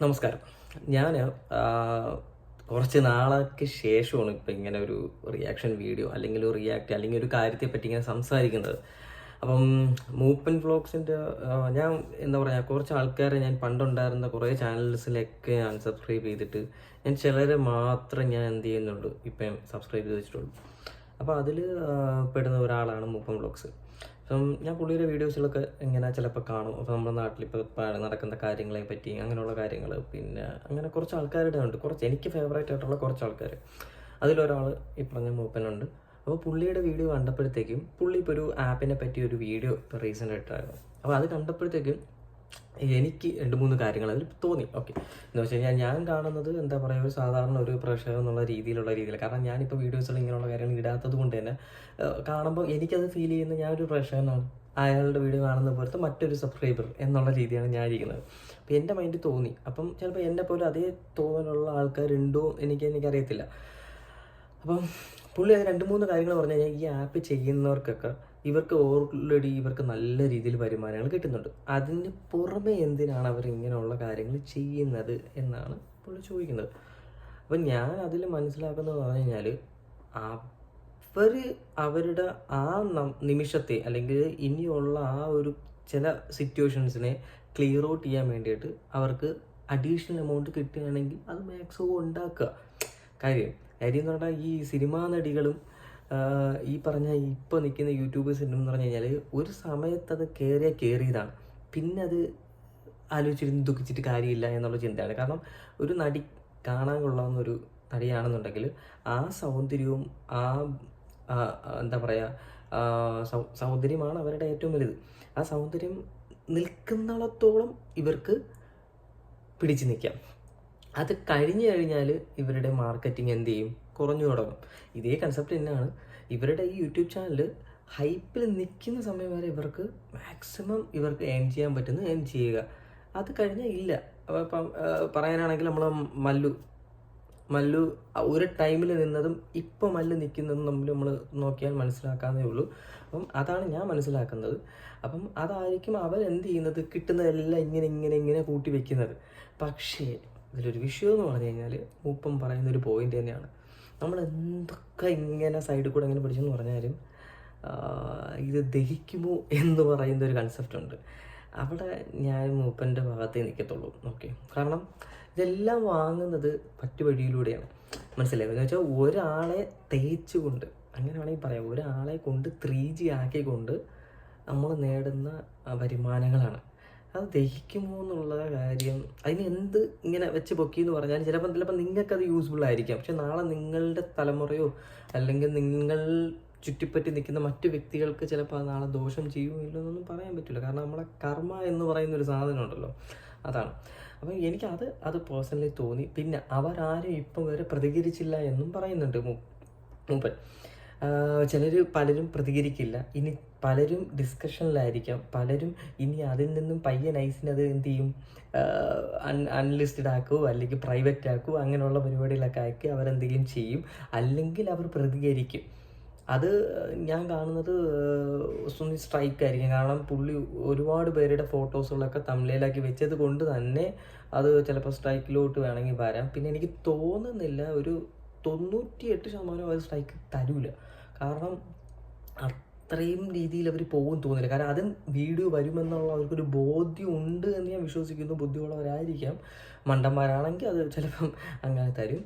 നമസ്കാരം. ഞാൻ കുറച്ച് നാളൊക്കെ ശേഷമാണ് ഇപ്പം ഇങ്ങനെ ഒരു റിയാക്ഷൻ വീഡിയോ അല്ലെങ്കിൽ ഒരു റിയാക്ട് അല്ലെങ്കിൽ ഒരു കാര്യത്തെ പറ്റി ഇങ്ങനെ സംസാരിക്കുന്നത്. അപ്പം മൂപ്പൻ വ്ളോഗ്സിന്റെ ഞാൻ എന്താ പറയുക കുറച്ച് ആൾക്കാരെ ഞാൻ പണ്ടുണ്ടായിരുന്ന കുറേ ചാനൽസിലൊക്കെ ഞാൻ സബ്സ്ക്രൈബ് ചെയ്തിട്ട് ഞാൻ ചിലരെ മാത്രം ഞാൻ എന്ത് ചെയ്യുന്നുള്ളൂ ഇപ്പം സബ്സ്ക്രൈബ് ചെയ്ത് വെച്ചിട്ടുള്ളൂ. അപ്പോൾ അതിൽ പെടുന്ന ഒരാളാണ് മൂപ്പൻ വ്ളോഗ്സ് അപ്പം ഞാൻ പുള്ളിയുടെ വീഡിയോസിലൊക്കെ ഇങ്ങനെ ചിലപ്പോൾ കാണും. അപ്പോൾ നമ്മുടെ നാട്ടിലിപ്പോൾ നടക്കുന്ന കാര്യങ്ങളെ പറ്റി അങ്ങനെയുള്ള കാര്യങ്ങൾ പിന്നെ അങ്ങനെ കുറച്ച് ആൾക്കാരുടെ ഉണ്ട്. കുറച്ച് എനിക്ക് ഫേവറേറ്റ് ആയിട്ടുള്ള കുറച്ച് ആൾക്കാർ അതിലൊരാൾ ഈ പറഞ്ഞ മൂപ്പനുണ്ട്. അപ്പോൾ പുള്ളിയുടെ വീഡിയോ കണ്ടപ്പോഴത്തേക്കും പുള്ളി ഇപ്പോൾ ഒരു ആപ്പിനെ പറ്റി ഒരു വീഡിയോ ഇപ്പോൾ റീസെന്റ് ആയിട്ടായിരുന്നു. അപ്പോൾ അത് കണ്ടപ്പോഴത്തേക്കും എനിക്ക് രണ്ട് മൂന്ന് കാര്യങ്ങൾ അതിൽ തോന്നി. ഓക്കെ എന്ന് വെച്ച് കഴിഞ്ഞാൽ ഞാൻ കാണുന്നത് എന്താ പറയുക ഒരു സാധാരണ ഒരു പ്രഷർ എന്നുള്ള രീതിയിലുള്ള രീതിയിൽ. കാരണം ഞാനിപ്പോൾ വീഡിയോസിൽ ഇങ്ങനെയുള്ള കാര്യങ്ങൾ ഇടാത്തത് കൊണ്ട് തന്നെ കാണുമ്പോൾ എനിക്കത് ഫീൽ ചെയ്യുന്ന ഒരു പ്രഷറിനാണ് അയാളുടെ വീഡിയോ കാണുന്ന പോലത്തെ മറ്റൊരു സബ്സ്ക്രൈബർ എന്നുള്ള രീതിയാണ് ഞാൻ ഇരിക്കുന്നത്. അപ്പോൾ എന്റെ മൈൻഡ് തോന്നി. അപ്പം ചിലപ്പോൾ എന്നെ പോലെ അതേ തോന്നലുള്ള ആൾക്കാരുണ്ടോ എനിക്ക് എനിക്കറിയത്തില്ല. അപ്പം പുള്ളി അത് രണ്ട് മൂന്ന് കാര്യങ്ങൾ പറഞ്ഞു കഴിഞ്ഞാൽ ഈ ആപ്പ് ചെയ്യുന്നവർക്കൊക്കെ ഇവർക്ക് ഓൾറെഡി ഇവർക്ക് നല്ല രീതിയിൽ വരുമാനങ്ങൾ കിട്ടുന്നുണ്ട്. അതിന് പുറമെ എന്തിനാണ് അവർ ഇങ്ങനെയുള്ള കാര്യങ്ങൾ ചെയ്യുന്നത് എന്നാണ് പുള്ളി ചോദിക്കുന്നത്. അപ്പം ഞാൻ അതിൽ മനസ്സിലാക്കുന്നത് പറഞ്ഞു കഴിഞ്ഞാൽ അവർ അവരുടെ ആ നിമിഷത്തെ അല്ലെങ്കിൽ ഇനിയുള്ള ആ ഒരു ചില സിറ്റുവേഷൻസിനെ ക്ലിയർ ഔട്ട് ചെയ്യാൻ വേണ്ടിയിട്ട് അവർക്ക് അഡീഷണൽ എമൗണ്ട് കിട്ടുകയാണെങ്കിൽ അത് മാക്സിമം ഉണ്ടാക്കുക. കാര്യം കാര്യം എന്ന് പറഞ്ഞാൽ ഈ സിനിമാ നടികളും ഈ പറഞ്ഞ ഇപ്പോൾ നിൽക്കുന്ന യൂട്യൂബേഴ്സ് എന്ന് പറഞ്ഞു കഴിഞ്ഞാൽ ഒരു സമയത്ത് അത് കയറിയ കയറിയതാണ് പിന്നെ അത് ആലോചിച്ചിരുന്ന് ദുഃഖിച്ചിട്ട് കാര്യമില്ല എന്നുള്ള ചിന്തയാണ്. കാരണം ഒരു നടി കാണാൻ കൊള്ളാവുന്ന ഒരു നടിയാണെന്നുണ്ടെങ്കിൽ ആ സൗന്ദര്യവും ആ എന്താ പറയുക സൗന്ദര്യമാണ് അവരുടെ ഏറ്റവും വലുത്. ആ സൗന്ദര്യം നിൽക്കുന്നിടത്തോളം ഇവർക്ക് പിടിച്ചു നിൽക്കാം. അത് കഴിഞ്ഞു കഴിഞ്ഞാൽ ഇവരുടെ മാർക്കറ്റിംഗ് എന്ത് ചെയ്യും? കുറഞ്ഞു തുടങ്ങും. ഇതേ കൺസെപ്റ്റ് തന്നെയാണ്. ഇവരുടെ ഈ യൂട്യൂബ് ചാനൽ ഹൈപ്പിൽ നിൽക്കുന്ന സമയം വരെ ഇവർക്ക് മാക്സിമം ഇവർക്ക് ഏൺ ചെയ്യാൻ പറ്റുന്ന ഏൺ ചെയ്യുക. അത് കഴിഞ്ഞാൽ ഇല്ല. അപ്പം പറയാനാണെങ്കിൽ നമ്മൾ മല്ലു മല്ലു ഒരു ടൈമിൽ നിന്നതും ഇപ്പം മല്ലു നിൽക്കുന്നതും തമ്മിൽ നമ്മൾ നോക്കിയാൽ മനസ്സിലാക്കാമെന്നേ ഉള്ളൂ. അപ്പം അതാണ് ഞാൻ മനസ്സിലാക്കുന്നത്. അപ്പം അതായിരിക്കും അവർ എന്ത് ചെയ്യുന്നത്? കിട്ടുന്നതെല്ലാം ഇങ്ങനെ ഇങ്ങനെ ഇങ്ങനെ കൂട്ടി വെക്കുന്നത്. പക്ഷേ ഇതിലൊരു വിഷയം എന്ന് പറഞ്ഞു കഴിഞ്ഞാൽ മൂപ്പം പറയുന്ന ഒരു പോയിന്റ് തന്നെയാണ്. നമ്മൾ എന്തൊക്കെ ഇങ്ങനെ സൈഡിൽ കൂടെ ഇങ്ങനെ പഠിച്ചെന്ന് പറഞ്ഞാലും ഇത് ദഹിക്കുമോ എന്ന് പറയുന്ന ഒരു കൺസെപ്റ്റ് ഉണ്ട്. അവിടെ ഞാൻ മൂപ്പന്റെ ഭാഗത്തേ നിൽക്കത്തുള്ളൂ ഓക്കെ കാരണം ഇതെല്ലാം വാങ്ങുന്നത് മറ്റു വഴിയിലൂടെയാണ് മനസ്സിലായത് എന്ന് വെച്ചാൽ ഒരാളെ തേച്ചുകൊണ്ട് അങ്ങനെ വേണമെങ്കിൽ പറയാം. ഒരാളെ കൊണ്ട് ത്രീ ജി ആക്കിക്കൊണ്ട് നമ്മൾ നേടുന്ന വരുമാനങ്ങളാണ്. അത് ദഹിക്കുമോ എന്നുള്ള കാര്യം അതിന് എന്ത് ഇങ്ങനെ വെച്ച് പൊക്കി എന്ന് പറഞ്ഞാൽ ചിലപ്പോൾ ചിലപ്പോൾ നിങ്ങൾക്കത് യൂസ്ഫുൾ ആയിരിക്കാം. പക്ഷെ നാളെ നിങ്ങളുടെ തലമുറയോ അല്ലെങ്കിൽ നിങ്ങൾ ചുറ്റിപ്പറ്റി നിൽക്കുന്ന മറ്റു വ്യക്തികൾക്ക് ചിലപ്പോൾ അത് നാളെ ദോഷം ചെയ്യുമോ എന്നൊന്നും പറയാൻ പറ്റില്ല. കാരണം നമ്മളെ കർമ്മ എന്ന് പറയുന്ന ഒരു സാധനം ഉണ്ടല്ലോ. അതാണ്. അപ്പം എനിക്ക് അത് അത് പേഴ്സണലി തോന്നി. പിന്നെ അവരാരും ഇപ്പം വരെ പ്രതികരിച്ചില്ല എന്നും പറയുന്നുണ്ട് മൂപ്പൻ. ചിലർ പലരും പ്രതികരിക്കില്ല. ഇനി പലരും ഡിസ്കഷനിലായിരിക്കാം പലരും ഇനി അതിൽ നിന്നും നൈസിന് അത് എന്ത് ചെയ്യും? അൺ അൺലിസ്റ്റഡ് ആക്കുമോ അല്ലെങ്കിൽ പ്രൈവറ്റ് ആക്കുമോ അങ്ങനെയുള്ള പരിപാടികളൊക്കെ ആക്കി അവരെന്തെങ്കിലും ചെയ്യും. അല്ലെങ്കിൽ അവർ പ്രതികരിക്കും. അത് ഞാൻ കാണുന്നത് സുനി സ്ട്രൈക്ക് ആയിരിക്കും കാരണം പുള്ളി ഒരുപാട് പേരുടെ ഫോട്ടോസുകളൊക്കെ തമിഴിലാക്കി വെച്ചത് കൊണ്ട് തന്നെ അത് ചിലപ്പോൾ സ്ട്രൈക്കിലോട്ട് വേണമെങ്കിൽ വരാം. പിന്നെ എനിക്ക് തോന്നുന്നില്ല ഒരു തൊണ്ണൂറ്റി എട്ട് ശതമാനം അവർ സ്ട്രൈക്ക് തരൂല. കാരണം അത്രയും രീതിയിൽ അവർ പോകും തോന്നില്ല കാരണം അതും വീഡിയോ വരുമെന്നുള്ള അവർക്കൊരു ബോധ്യം ഉണ്ട് എന്ന് ഞാൻ വിശ്വസിക്കുന്നു. ബുദ്ധിയുള്ളവരായിരിക്കാം. മണ്ടന്മാരാണെങ്കിൽ അത് ചിലപ്പം അങ്ങനെ തരും.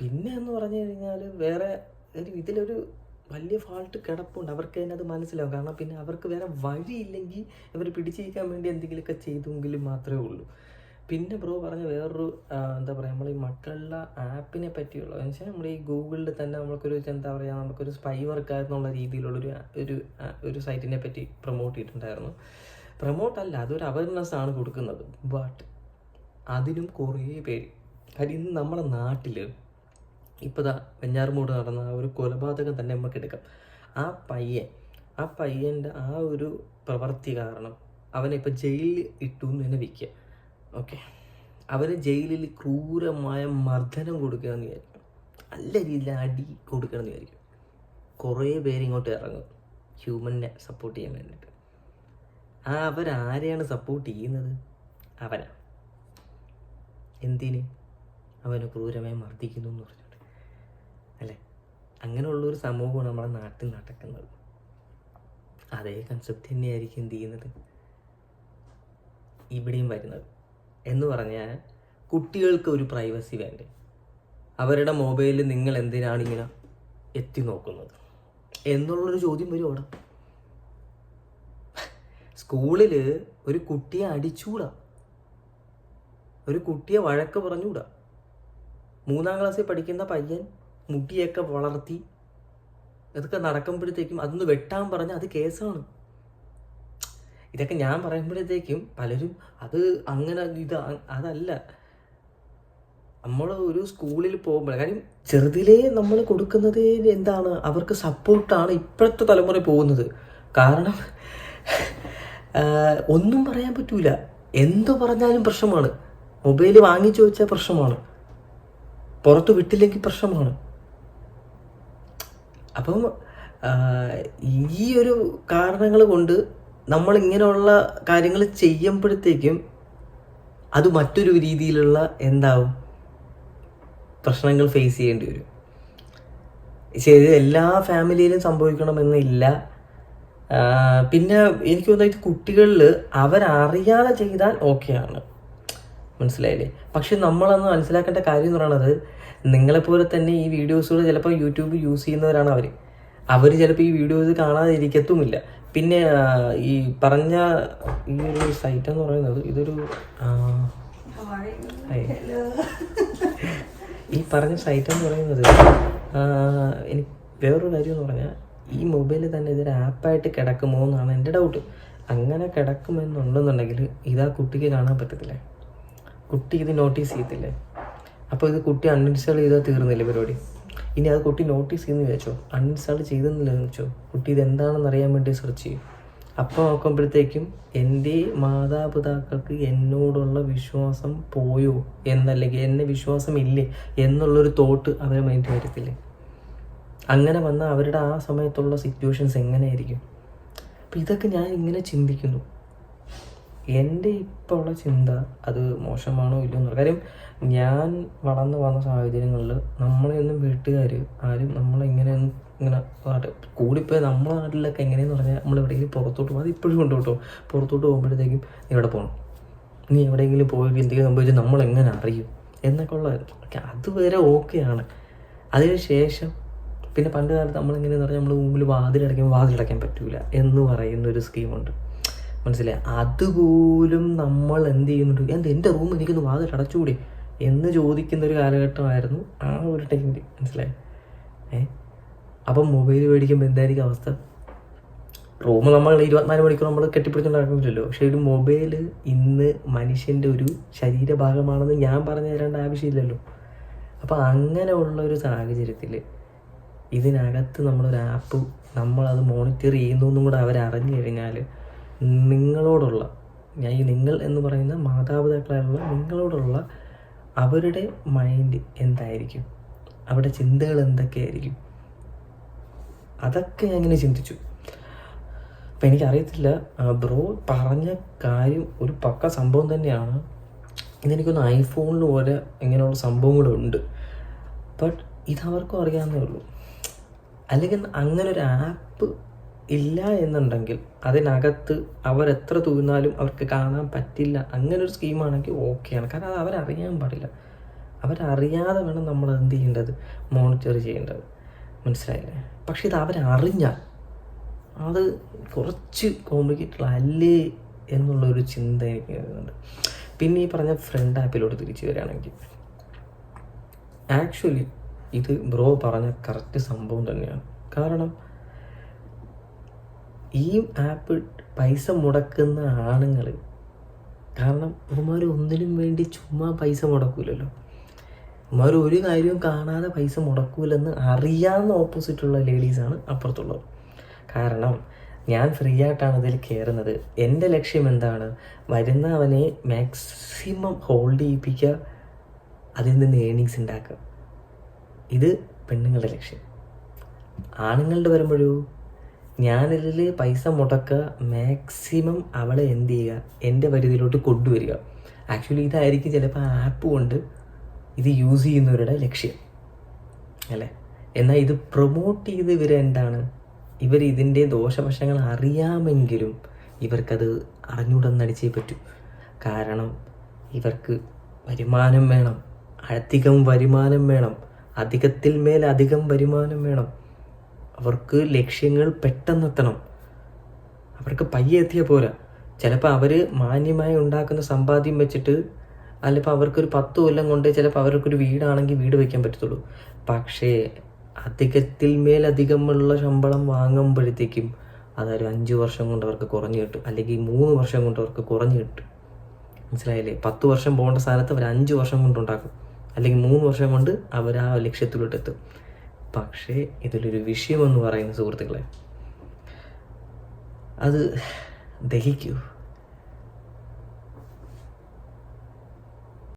പിന്നെ എന്ന് പറഞ്ഞു കഴിഞ്ഞാൽ വേറെ ഇതിലൊരു വലിയ ഫാൾട്ട് കിടപ്പുണ്ട്. അവർക്ക് തന്നെ അത് മനസ്സിലാവും. കാരണം പിന്നെ അവർക്ക് വേറെ വഴിയില്ലെങ്കിൽ ഇവർ പിടിച്ചിരിക്കാൻ വേണ്ടി എന്തെങ്കിലുമൊക്കെ ചെയ്തെങ്കിൽ മാത്രമേ ഉള്ളൂ. പിന്നെ ബ്രോ പറഞ്ഞ വേറൊരു എന്താ പറയുക നമ്മൾ ഈ മക്കളുടെ ആപ്പിനെ പറ്റിയുള്ള എന്ന് വെച്ചാൽ നമ്മൾ ഈ ഗൂഗിളിൽ തന്നെ നമുക്കൊരു എന്താ പറയുക നമുക്കൊരു സ്പൈ വർക്ക് എന്നുള്ള രീതിയിലുള്ളൊരു ഒരു ഒരു സൈറ്റിനെ പറ്റി പ്രൊമോട്ട് ചെയ്തിട്ടുണ്ടായിരുന്നു. പ്രൊമോട്ട് അല്ല അതൊരു അവയർനെസ് ആണ് കൊടുക്കുന്നത്. ബട്ട് അതിനും കുറേ പേര്. കാര്യം ഇന്ന് നമ്മുടെ നാട്ടിൽ ഇപ്പോൾ ദാ വെഞ്ഞാറുമൂട് നടന്ന ആ ഒരു കൊലപാതകം തന്നെ നമുക്ക് എടുക്കാം ആ പയ്യൻ ആ പയ്യന്റെ ആ ഒരു പ്രവൃത്തി കാരണം അവനെ ഇപ്പോൾ ജയിലിൽ ഇട്ടു എന്ന് തന്നെ വിൽക്കുക ഓക്കെ അവരെ ജയിലിൽ ക്രൂരമായ മർദ്ദനം കൊടുക്കണമെന്ന് വിചാരിക്കും. നല്ല രീതിയിൽ അടി കൊടുക്കണമെന്ന് വിചാരിക്കും. കുറേ പേര് ഇങ്ങോട്ട് ഇറങ്ങും. ഹ്യൂമനെ സപ്പോർട്ട് ചെയ്യാൻ വേണ്ടിയിട്ട്. ആ അവരാരെയാണ് സപ്പോർട്ട് ചെയ്യുന്നത്? അവനാ എന്തിന്? അവനെ ക്രൂരമായി മർദ്ദിക്കുന്നു എന്ന് പറഞ്ഞിട്ട് അല്ലേ? അങ്ങനെയുള്ളൊരു സമൂഹമാണ് നമ്മുടെ നാട്ടിൽ നടക്കുന്നത്. അതേ കൺസെപ്റ്റ് തന്നെയായിരിക്കും എന്ത് ചെയ്യുന്നത്? ഇവിടെയും വരുന്നത്. എന്ന് പറഞ്ഞാൽ കുട്ടികൾക്ക് ഒരു പ്രൈവസി വേണ്ടേ? അവരുടെ മൊബൈലിൽ നിങ്ങൾ എന്തിനാണ് ഇങ്ങനെ എത്തി നോക്കുന്നത്? എന്നുള്ളൊരു ചോദ്യം വരും അവിടെ. സ്കൂളിൽ ഒരു കുട്ടിയെ അടിച്ചൂടാ. ഒരു കുട്ടിയെ വഴക്ക് പറഞ്ഞുകൂടാ മൂന്നാം ക്ലാസ്സിൽ പഠിക്കുന്ന പയ്യൻ മുടിയൊക്കെ വളർത്തി അതൊക്കെ നടക്കുമ്പോഴത്തേക്കും അതൊന്ന് വെട്ടാൻ പറഞ്ഞാൽ അത് കേസാണ്. ഇതൊക്കെ ഞാൻ പറയുമ്പോഴത്തേക്കും പലരും അത് അങ്ങനെ ഇത് അതല്ല. നമ്മൾ ഒരു സ്കൂളിൽ പോകുമ്പോൾ കാര്യം ചെറുതിലേ നമ്മൾ കൊടുക്കുന്നത് എന്താണ്? അവർക്ക് സപ്പോർട്ടാണ് ഇപ്പോഴത്തെ തലമുറ പോകുന്നത്. കാരണം ഒന്നും പറയാൻ പറ്റൂല. എന്തു പറഞ്ഞാലും പ്രശ്നമാണ്. മൊബൈൽ വാങ്ങിച്ചു വെച്ചാൽ പ്രശ്നമാണ്. പുറത്ത് വിട്ടില്ലെങ്കിൽ പ്രശ്നമാണ്. അപ്പം ഈ ഒരു കാരണങ്ങൾ കൊണ്ട് നമ്മൾ ഇങ്ങനെയുള്ള കാര്യങ്ങൾ ചെയ്യുമ്പോഴത്തേക്കും അത് മറ്റൊരു രീതിയിലുള്ള എന്താവും? പ്രശ്നങ്ങൾ ഫേസ് ചെയ്യേണ്ടി വരും. ശരി എല്ലാ ഫാമിലിയിലും സംഭവിക്കണമെന്നില്ല പിന്നെ എനിക്ക് തോന്നുന്നത് കുട്ടികളിൽ അവരറിയാതെ ചെയ്താൽ ഓക്കെയാണ് മനസ്സിലായില്ലേ? പക്ഷെ നമ്മളന്ന് മനസ്സിലാക്കേണ്ട കാര്യം എന്ന് പറയുന്നത് നിങ്ങളെപ്പോലെ തന്നെ ഈ വീഡിയോസുകൾ ചിലപ്പോൾ യൂട്യൂബ് യൂസ് ചെയ്യുന്നവരാണ് അവർ അവർ ചിലപ്പോൾ ഈ വീഡിയോസ് കാണാതെ ഇരിക്കത്തുമില്ല പിന്നെ ഈ പറഞ്ഞ ഈ ഒരു സൈറ്റ് എന്ന് പറയുന്നത് ഇതൊരു ഈ പറഞ്ഞ സൈറ്റ് എന്ന് പറയുന്നത് എനിക്ക് വേറൊരു കാര്യം എന്ന് പറഞ്ഞാൽ ഈ മൊബൈലിൽ തന്നെ ഇതൊരു ആപ്പായിട്ട് കിടക്കുമോ എന്നാണ് എന്റെ ഡൗട്ട് അങ്ങനെ കിടക്കുമെന്നുണ്ടെന്നുണ്ടെങ്കിൽ ഇതാ കുട്ടിക്ക് കാണാൻ പറ്റത്തില്ലേ? കുട്ടി ഇത് നോട്ടീസ് ചെയ്യത്തില്ലേ? അപ്പോൾ ഇത് കുട്ടി അൺഇൻസ്റ്റാൾ ചെയ്താൽ തീർന്നില്ലേ പരിപാടി? ഇനി അത് കുട്ടി നോട്ടീസ് ചെയ്യുന്നു വിചാരിച്ചോ? അൺഇൻസ്റ്റാൾ ചെയ്തെന്നില്ലെന്ന് വെച്ചോ കുട്ടി ഇത് എന്താണെന്ന് അറിയാൻ വേണ്ടി സെർച്ച് ചെയ്യും. അപ്പോൾ നോക്കുമ്പോഴത്തേക്കും എന്റെ മാതാപിതാക്കൾക്ക് എന്നോടുള്ള വിശ്വാസം പോയോ? എന്നല്ലെങ്കിൽ എന്നെ വിശ്വാസം ഇല്ലേ എന്നുള്ളൊരു തോട്ട് അവരെ മൈൻഡ് വരത്തില്ലേ? അങ്ങനെ വന്നാൽ അവരുടെ ആ സമയത്തുള്ള സിറ്റുവേഷൻസ് എങ്ങനെയായിരിക്കും? അപ്പം ഇതൊക്കെ ഞാൻ ഇങ്ങനെ ചിന്തിക്കുന്നു. എന്റെ ഇപ്പോൾ ഉള്ള ചിന്ത അത് മോശമാണോ ഇല്ലയോ എന്നുള്ള കാര്യം ഞാൻ വളർന്നു വന്ന സാഹചര്യങ്ങളിൽ നമ്മളെയൊന്നും വീട്ടുകാർ ആരും നമ്മളെ ഇങ്ങനെ ഇങ്ങനെ നാട്ട് കൂടിപ്പോയി നമ്മളെ നാട്ടിലൊക്കെ എങ്ങനെയെന്ന് പറഞ്ഞാൽ നമ്മൾ എവിടെയെങ്കിലും പുറത്തോട്ട് പോകും. അത് ഇപ്പോഴും ഉണ്ട് കേട്ടോ. പുറത്തോട്ട് പോകുമ്പോഴത്തേക്കും നീ എവിടെ പോകണം നീ എവിടെയെങ്കിലും പോയി എന്തെങ്കിലും സംഭവിച്ചാൽ നമ്മൾ എങ്ങനെ അറിയും? എന്നൊക്കെ ഉള്ളതായിരുന്നു ഒക്കെ അതുവരെ ഓക്കെയാണ് അതിന് ശേഷം പിന്നെ പണ്ട് കാലത്ത് നമ്മളെങ്ങനെയെന്ന് പറഞ്ഞാൽ നമ്മൾ മുമ്പിൽ വാതിലടയ്ക്കുമ്പോൾ വാതിലടയ്ക്കാൻ പറ്റില്ല എന്ന് പറയുന്ന ഒരു സ്കീമുണ്ട് മനസ്സിലായി? അതുപോലും നമ്മൾ എന്ത് ചെയ്യുന്നുണ്ട്? എന്ത് എന്റെ റൂം എനിക്കൊന്ന് വാതിൽ അടച്ചുകൂടി? എന്ന് ചോദിക്കുന്ന ഒരു കാലഘട്ടമായിരുന്നു ആ ഒരു ടൈമിൽ മനസ്സിലായി? ഏ? അപ്പം മൊബൈൽ മേടിക്കുമ്പോൾ എന്തായിരിക്കും അവസ്ഥ? റൂം നമ്മൾ ഇരുപത്തിനാല് മണിക്കൂർ നമ്മൾ കെട്ടിപ്പിടിച്ചുണ്ടാക്കുന്നില്ലല്ലോ പക്ഷേ ഒരു മൊബൈൽ ഇന്ന് മനുഷ്യന്റെ ഒരു ശരീരഭാഗമാണെന്ന് ഞാൻ പറഞ്ഞു തരേണ്ട ആവശ്യമില്ലല്ലോ. അപ്പോൾ അങ്ങനെയുള്ള ഒരു സാഹചര്യത്തിൽ ഇതിനകത്ത് നമ്മളൊരു ആപ്പ് നമ്മളത് മോണിറ്റർ ചെയ്യുന്നു എന്നും കൂടെ അവരറിഞ്ഞു കഴിഞ്ഞാൽ നിങ്ങളോടുള്ള ഞാൻ ഈ നിങ്ങൾ എന്ന് പറയുന്ന മാതാപിതാക്കളായുള്ള നിങ്ങളോടുള്ള അവരുടെ മൈൻഡ് എന്തായിരിക്കും? അവരുടെ ചിന്തകൾ എന്തൊക്കെയായിരിക്കും? അതൊക്കെ ഞാൻ ഇങ്ങനെ ചിന്തിച്ചു. അപ്പം എനിക്കറിയത്തില്ല ബ്രോ പറഞ്ഞ കാര്യം ഒരു പക്ക സംഭവം തന്നെയാണ്. ഇതെനിക്കൊന്ന് ഐഫോണിൽ പോലെ ഇങ്ങനെയുള്ള സംഭവങ്ങളുണ്ട് ബട്ട് ഇതവർക്കും അറിയാവുന്നേ ഉള്ളൂ. അല്ലെങ്കിൽ അങ്ങനെ ഒരു ആപ്പ് ഇല്ല എന്നുണ്ടെങ്കിൽ അതിനകത്ത് അവരെത്ര തൂന്നാലും അവർക്ക് കാണാൻ പറ്റില്ല. അങ്ങനൊരു സ്കീമാണെങ്കിൽ ഓക്കെയാണ് കാരണം അത് അവരറിയാൻ പാടില്ല. അവരറിയാതെ വേണം നമ്മൾ എന്ത് ചെയ്യേണ്ടത്? മോണിറ്റർ ചെയ്യേണ്ടത്. മനസ്സിലായില്ലേ? പക്ഷേ ഇത് അവരറിഞ്ഞാൽ അത് കുറച്ച് കോംപ്ലിക്കേറ്റഡ് അല്ലേ എന്നുള്ളൊരു ചിന്ത എനിക്ക് വരുന്നുണ്ട്. പിന്നെ ഈ പറഞ്ഞ ഫ്രണ്ട് ആപ്പിലോട്ട് തിരിച്ചു വരികയാണെങ്കിൽ ആക്ച്വലി ഇത് ബ്രോ പറഞ്ഞ കറക്റ്റ് സംഭവം തന്നെയാണ്. കാരണം ഈ ആപ്പ് പൈസ മുടക്കുന്ന ആണുങ്ങൾ കാരണം ഇവന്മാർ ഒന്നിനും വേണ്ടി ചുമ്മാ പൈസ മുടക്കൂലല്ലോ. ഇവന്മാർ ഒരു കാര്യവും കാണാതെ പൈസ മുടക്കൂലെന്ന് അറിയാവുന്ന ഓപ്പോസിറ്റുള്ള ലേഡീസാണ് അപ്പുറത്തുള്ളത്. കാരണം ഞാൻ ഫ്രീ ആയിട്ടാണ് ഇതിൽ കയറുന്നത് എന്റെ ലക്ഷ്യം എന്താണ്? വരുന്ന അവനെ മാക്സിമം ഹോൾഡ് ചെയ്യിപ്പിക്കുക അതിൽ നിന്ന് ഏണിങ്സ് ഉണ്ടാക്കുക. ഇത് പെണ്ണുങ്ങളുടെ ലക്ഷ്യം. ആണുങ്ങളുടെ വരുമ്പോഴോ? ഞാനിതിൽ പൈസ മുടക്കുക മാക്സിമം അവളെ എന്ത് ചെയ്യുക എന്റെ പരിധിയിലോട്ട് കൊണ്ടുവരിക. ആക്ച്വലി ഇതായിരിക്കും ചിലപ്പോൾ ആപ്പ് കൊണ്ട് ഇത് യൂസ് ചെയ്യുന്നവരുടെ ലക്ഷ്യം. അല്ലേ? എന്നാൽ ഇത് പ്രൊമോട്ട് ചെയ്ത് ഇവർ എന്താണ് ഇവർ ഇതിന്റെ ദോഷവശങ്ങൾ അറിയാമെങ്കിലും ഇവർക്കത് അറിഞ്ഞുടന്നടിച്ചേ പറ്റൂ. കാരണം ഇവർക്ക് വരുമാനം വേണം അധികം വരുമാനം വേണം അധികത്തിൽ മേൽ അധികം വരുമാനം വേണം. അവർക്ക് ലക്ഷ്യങ്ങൾ പെട്ടെന്നെത്തണം അവർക്ക് പയ്യെ എത്തിയ പോലെ ചിലപ്പോൾ അവർ മാന്യമായി ഉണ്ടാക്കുന്ന സമ്പാദ്യം വെച്ചിട്ട് അല്ലെങ്കിൽ അവർക്കൊരു പത്ത് കൊല്ലം കൊണ്ട് ചിലപ്പോൾ അവർക്കൊരു വീടാണെങ്കിൽ വീട് വയ്ക്കാൻ പറ്റത്തുള്ളൂ. പക്ഷേ അധികത്തിൽ മേലധികമുള്ള ശമ്പളം വാങ്ങുമ്പോഴത്തേക്കും അതൊരു അഞ്ച് വർഷം കൊണ്ട് അവർക്ക് കുറഞ്ഞു കിട്ടും. അല്ലെങ്കിൽ മൂന്ന് വർഷം കൊണ്ട് അവർക്ക് കുറഞ്ഞു കിട്ടും. മനസ്സിലായില്ലേ? പത്ത് വർഷം പോകേണ്ട സ്ഥാനത്ത് അവർ അഞ്ച് വർഷം കൊണ്ടുണ്ടാക്കും അല്ലെങ്കിൽ മൂന്ന് വർഷം കൊണ്ട് അവർ ആ ലക്ഷ്യത്തിലോട്ട് എത്തും. പക്ഷേ ഇതിലൊരു വിഷയമെന്ന് പറയുന്ന സുഹൃത്തുക്കളെ അത് ദഹിക്കൂ.